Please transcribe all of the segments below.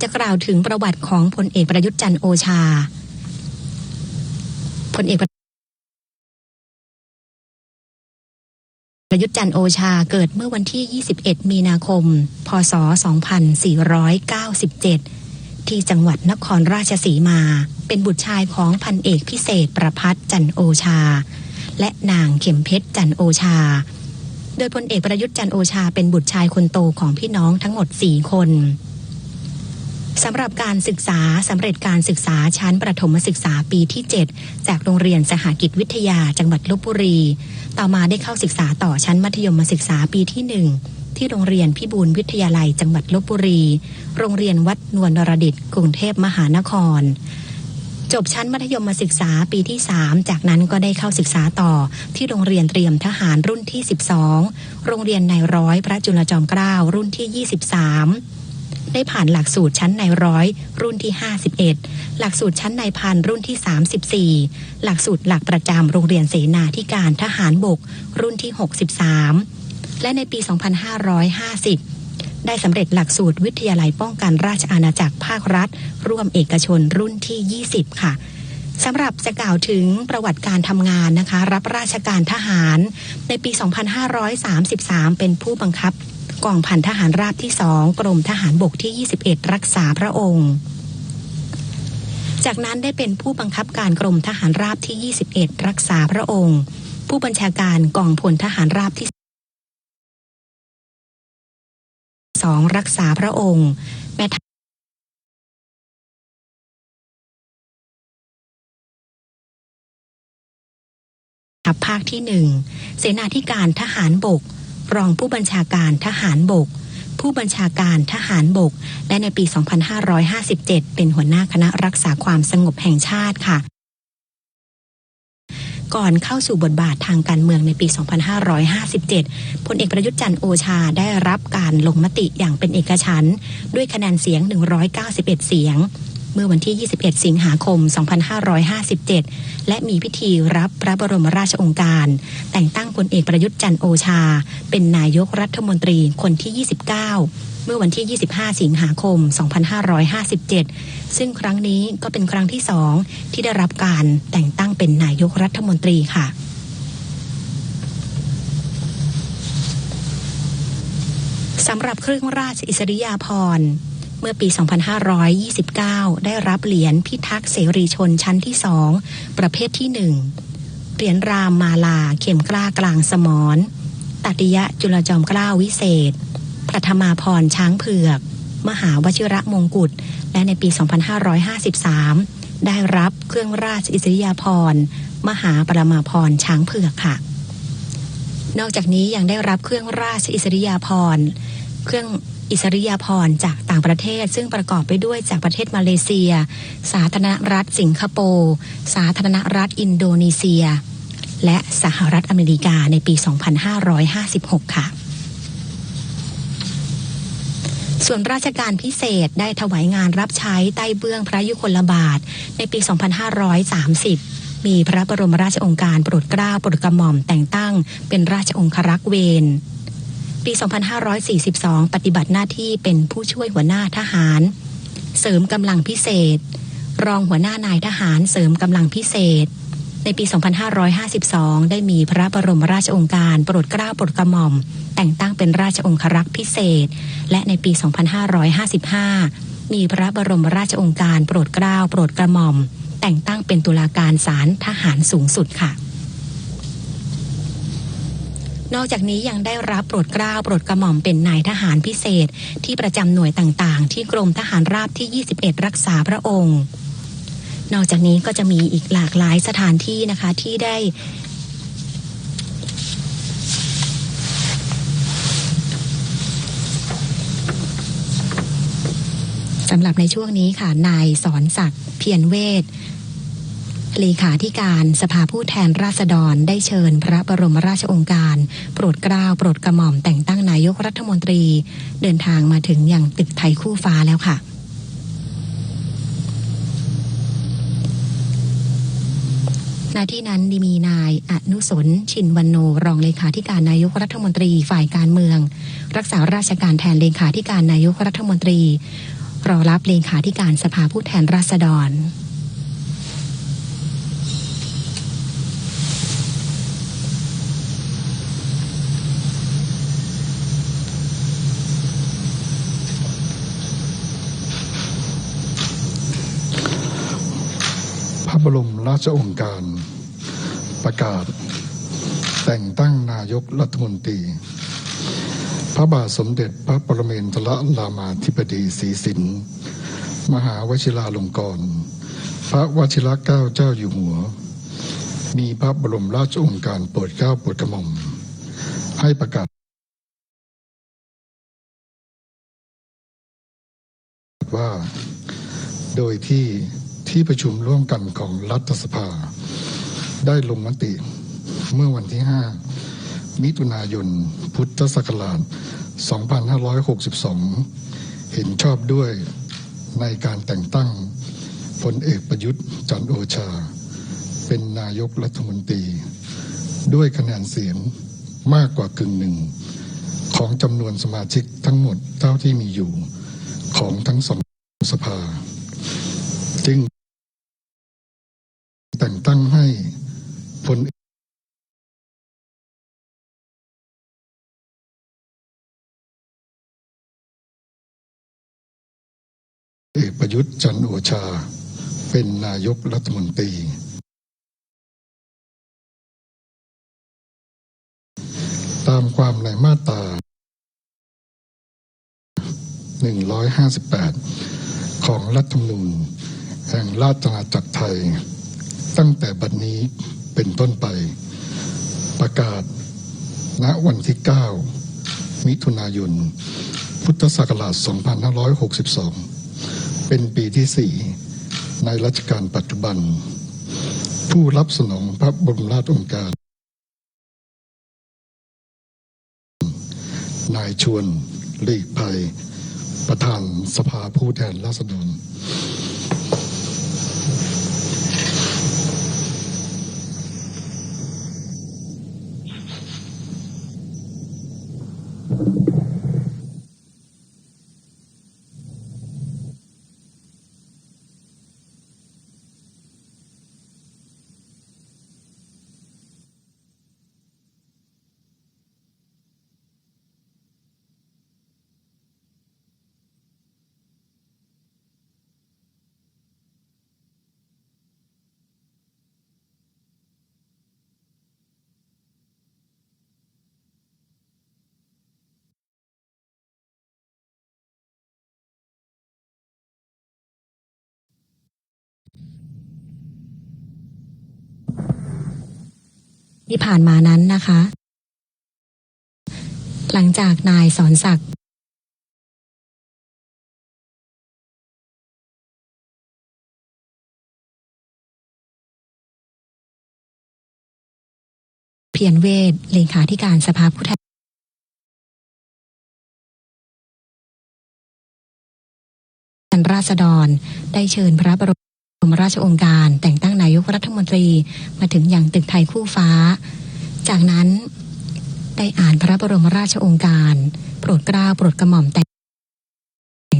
จะกล่าวถึงประวัติของพลเอกประยุทธ์จันโอชาพลเอกประยุทธ์จันโอชาเกิดเมื่อวันที่ 21 มีนาคม พศ 2497 ที่จังหวัดนครราชสีมา เป็นบุตรชายของพันเอกพิเศษประพัฒน์จันโอชา และนางเข็มเพชรจันโอชา โดยพลเอกประยุทธ์จันโอชาเป็นบุตรชายคนโตของพี่น้องทั้งหมด 4 คน สำหรับการศึกษาสำเร็จการศึกษาชั้นประถมศึกษาปีที่ 7 จากโรงเรียนสหกิจวิทยาจังหวัดลบบุรี ต่อมาได้เข้าศึกษาต่อชั้นมัธยมศึกษาปีที่ 1 ที่โรงเรียนพิบูลวิทยาลัยจังหวัดลบบุรี โรงเรียนวัดนวลนรดิตกรุงเทพมหานครจบชั้นมัธยมศึกษาปีที่ 3 จากนั้นก็ได้เข้าศึกษาต่อที่โรงเรียนเตรียมทหารรุ่นที่ 12 โรงเรียนนายร้อยพระจุลจอมเกล้ารุ่นที่ 23 ได้ผ่านหลักสูตรชั้นในร้อย รุ่นที่ 51 หลักสูตรชั้นในพันรุ่นที่ 34 หลักสูตรหลักประจำโรงเรียนเสนาธิการทหารบก รุ่นที่ 63 และในปี 2550ได้สำเร็จหลักสูตรวิทยาลัยป้องกันราชอาณาจักรภาครัฐ ร่วมเอกชนรุ่นที่ 20 ค่ะสำหรับจะกล่าวถึงประวัติการทำงานนะคะ รับราชการทหารในปี 2533 เป็นผู้บังคับ กองพันทหารราบที่2กรมทหารบกที่ 21 รักษาพระองค์ จากนั้นได้เป็นผู้บังคับการกรมทหารราบที่ 21 รักษาพระองค์ ผู้บัญชาการกองพลทหารราบที่สองรักษาพระองค์แม่ทัพภาคที่หนึ่งเสนาธิการทหารบก รองผู้บัญชาการทหารบก ผู้บัญชาการทหารบก และในปี 2557 เป็นหัวหน้าคณะรักษาความสงบแห่งชาติค่ะ ก่อนเข้าสู่บทบาททางการเมืองในปี 2557 พลเอกประยุทธ์จันทร์โอชาได้รับการลงมติอย่างเป็นเอกฉันท์ด้วยคะแนนเสียง 191 เสียง มื่อวันที่ 21 สิงหาคม 2557 และมีพิธีรับพระบรมราชองค์การ แต่งตั้งพลเอกประยุทธ์จันโอชา เป็นนายกรัฐมนตรีคนที่ 29เมื่อวันที่ 25 สิงหาคม 2557 ซึ่งครั้งนี้ก็เป็นครั้งที่สองที่ได้รับการแต่งตั้งเป็นนายกรัฐมนตรีค่ะ สำหรับเครื่องราชอิสริยาภรณ์ เมื่อปี 2529 ได้รับเหรียญพิทักษ์เสรีชนชั้นที่สองประเภทที่หนึ่งเหรียญรามมาลาเข็มกล้ากลางสมรตัติยะจุลจอมเกล้าวิเศษประธมาพรช้างเผือก มหาวชิระมงกุฎและในปี 2553 ได้รับเครื่องราชอิสริยาภรณ์มหาปรมาพรช้างเผือกค่ะ นอกจากนี้ยังได้รับเครื่องราชอิสริยาภรณ์เครื่อง อิสริยาภรณ์จากต่างประเทศ ซึ่งประกอบไปด้วยจากประเทศมาเลเซีย สาธารณรัฐสิงคโปร์สาธารณรัฐอินโดนีเซีย และสหรัฐอเมริกาในปี 2556 ค่ะส่วนราชการพิเศษได้ถวายงานรับใช้ใต้เบื้องพระยุคลบาท ในปี 2530 มีพระบรมราชองค์การโปรดเกล้าโปรดกระหม่อมแต่งตั้งเป็นราชองครักษ์เวร ปี 2542 ปฏิบัติหน้าที่เป็นผู้ช่วยหัวหน้าทหาร เสริมกำลังพิเศษ รองหัวหน้านายทหารเสริมกำลังพิเศษ ในปี 2552 ได้มีพระบรมราชองค์การโปรดเกล้าโปรดกระหม่อม แต่งตั้งเป็นราชองครักษ์พิเศษ และในปี 2555 มีพระบรมราชองค์การโปรดเกล้าโปรดกระหม่อม แต่งตั้งเป็นตุลาการศาลทหารสูงสุดค่ะ นอกจากนี้ยังได้รับโปรดเกล้าโปรดกระหม่อมเป็นนายทหารพิเศษ ที่ประจำหน่วยต่างๆ ที่กรมทหารราบที่ 21 รักษาพระองค์ นอกจากนี้ก็จะมีอีกหลากหลายสถานที่นะคะที่ได้สำหรับในช่วงนี้ค่ะ นายสอนศักดิ์เพียรเวท เลขาธิการสภาผู้แทนราษฎรได้เชิญพระบรมราชองค์การ โปรดเกล้าโปรดกระหม่อมแต่งตั้งนายกรัฐมนตรี เดินทางมาถึงอย่างตึกไทยคู่ฟ้าแล้วค่ะหน้าที่นั้นมีนายอนุสนชินวันโนรองเลขาธิการนายกรัฐมนตรีฝ่ายการเมือง รักษาราชการแทนเลขาธิการนายกรัฐมนตรี รอรับเลขาธิการสภาผู้แทนราษฎร ระบรมราชโองการ ประกาศ แต่งตั้งนายกรัฐมนตรี พระบาทสมเด็จพระปรเมนทรรามาธิบดีศรีสินมหาวชิราลงกรณ์พระวชิรเกล้าเจ้าอยู่หัว มีพระบรมราชโองการโปรดเกล้าโปรดกระหม่อม ให้ประกาศว่า โดยที่ ที่ประชุมร่วมกันของรัฐสภา ได้ลงมติเมื่อวันที่ 5 มิถุนายน พุทธศักราช 2562 เห็นชอบด้วยในการแต่งตั้งพลเอกประยุทธ์จันโอชา เป็นนายกรัฐมนตรี ด้วยคะแนนเสียงมากกว่ากึ่งหนึ่ง ของจำนวนสมาชิกทั้งหมดเท่าที่มีอยู่ของทั้งสองสภา จึง แต่งตั้งให้พลเอกประยุทธ์จันโอชา เป็นนายกรัฐมนตรี ตามความในมาตรา158 ของรัฐธรรมนูญแห่งราชอาณาจักรไทย ตั้งแต่บัดนี้เป็นต้นไป ประกาศณวันที่ 9 มิถุนายน พุทธศักราช 2562 เป็นปีที่ 4 ในรัชกาลปัจจุบัน ผู้รับสนองพระบรมราชโองการ นายชวนหลีกภัย ประธานสภาผู้แทนราษฎร ที่ผ่านมานั้นนะคะ หลังจากนายสอนศักดิ์เพียรเวทเลขาธิการสภาผู้แทนราษฎรได้เชิญพระบรม รมราชองค์การแต่งตั้งนายกรัฐมนตรีมาถึงอย่างตึกไทยคู่ฟ้า จากนั้นได้อ่านพระบรมราชองค์การ โปรดเกล้าโปรดกระหม่อมแต่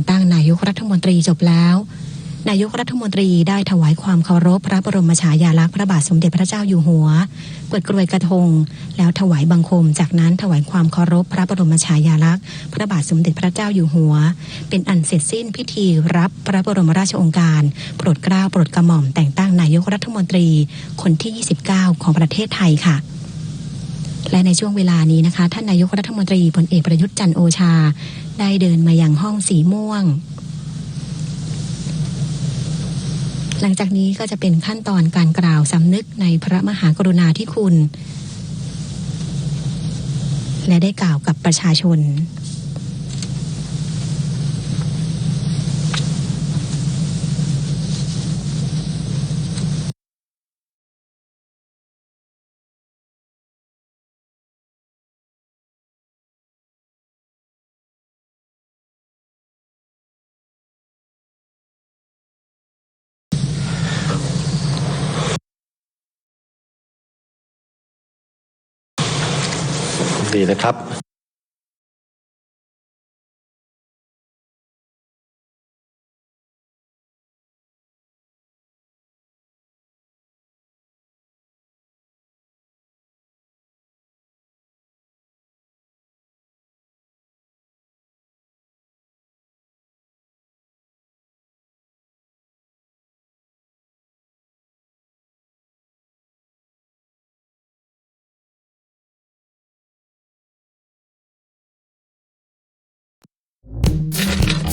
งตั้งนายกรัฐมนตรีจบแล้ว นายกรัฐมนตรีได้ถวายความเคารพพระบรมฉายาลักษณ์พระบาทสมเด็จพระเจ้าอยู่หัวกวดกรวยกระทง แล้วถวายบังคม จากนั้นถวายความเคารพพระบรมฉายาลักษณ์พระบาทสมเด็จพระเจ้าอยู่หัว เป็นอันเสร็จสิ้นพิธีรับพระบรมราชองค์การโปรดเกล้าโปรดกระหม่อมแต่งตั้งนายกรัฐมนตรีคนที่ 29 ของประเทศไทยค่ะและในช่วงเวลานี้นะคะ ท่านนายกรัฐมนตรีพลเอกประยุทธ์จันโอชา ได้เดินมาอยังห้องสีม่วง หลังจากนี้ก็จะเป็นขั้นตอนการกล่าวสำนึกในพระมหากรุณาธิคุณ และได้กล่าวกับประชาชนีนะครับ あ!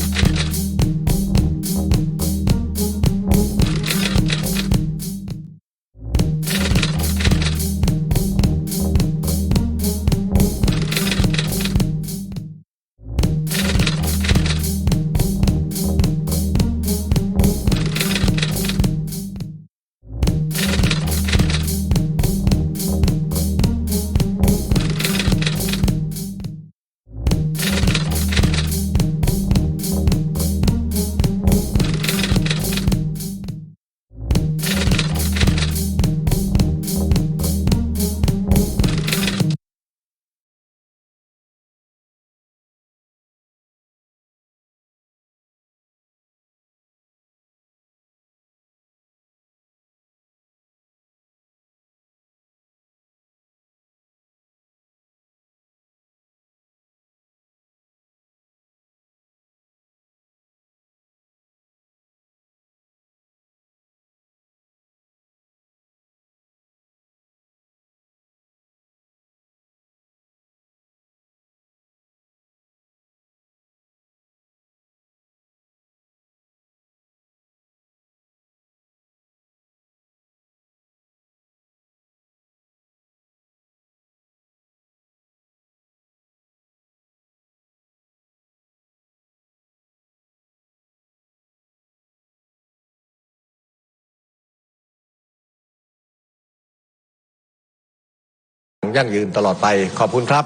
ยั่งยืนตลอดไปขอบคุณครับ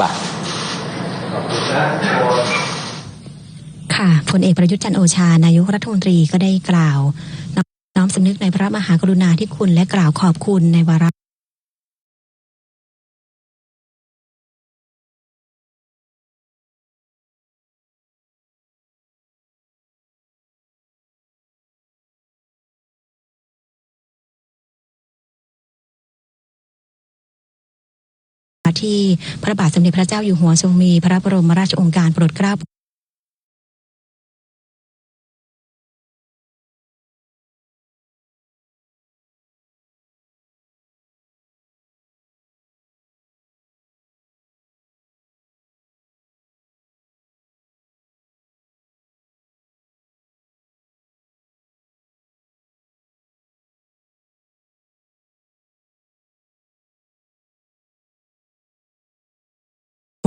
บ่าค่ะพลเอกประยุทธ์จันโอชานายกรัฐมนตรีก็ได้กล่าว น้อมสำนึกในพระมหากรุณาธิคุณและกล่าวขอบคุณในวาระ ที่พระบาทสมเด็จพระเจ้าอยู่หัวทรงมีพระบรมราชโองการโปรดเกล้า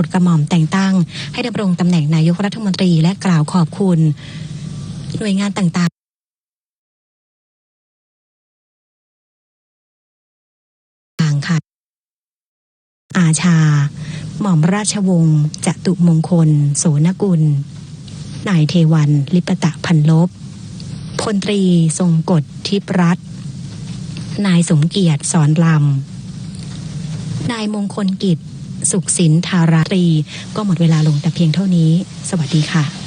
ดกระหม่อมแต่งตั้ง ให้ดำรงตำแหน่งนายกรัฐมนตรีและกล่าวขอบคุณ หน่วยงานต่างๆค่ะอาชา หม่อมราชวงศ์จตุมงคล โสนกุล นายเทวัน ลิปตะพันลบ พลตรีทรงกฎทิพรัตน์นายสมเกียรติสอนลำ นายมงคลกิจ สุขสินธาราตรี ก็หมดเวลาลงแต่เพียงเท่านี้ สวัสดีค่ะ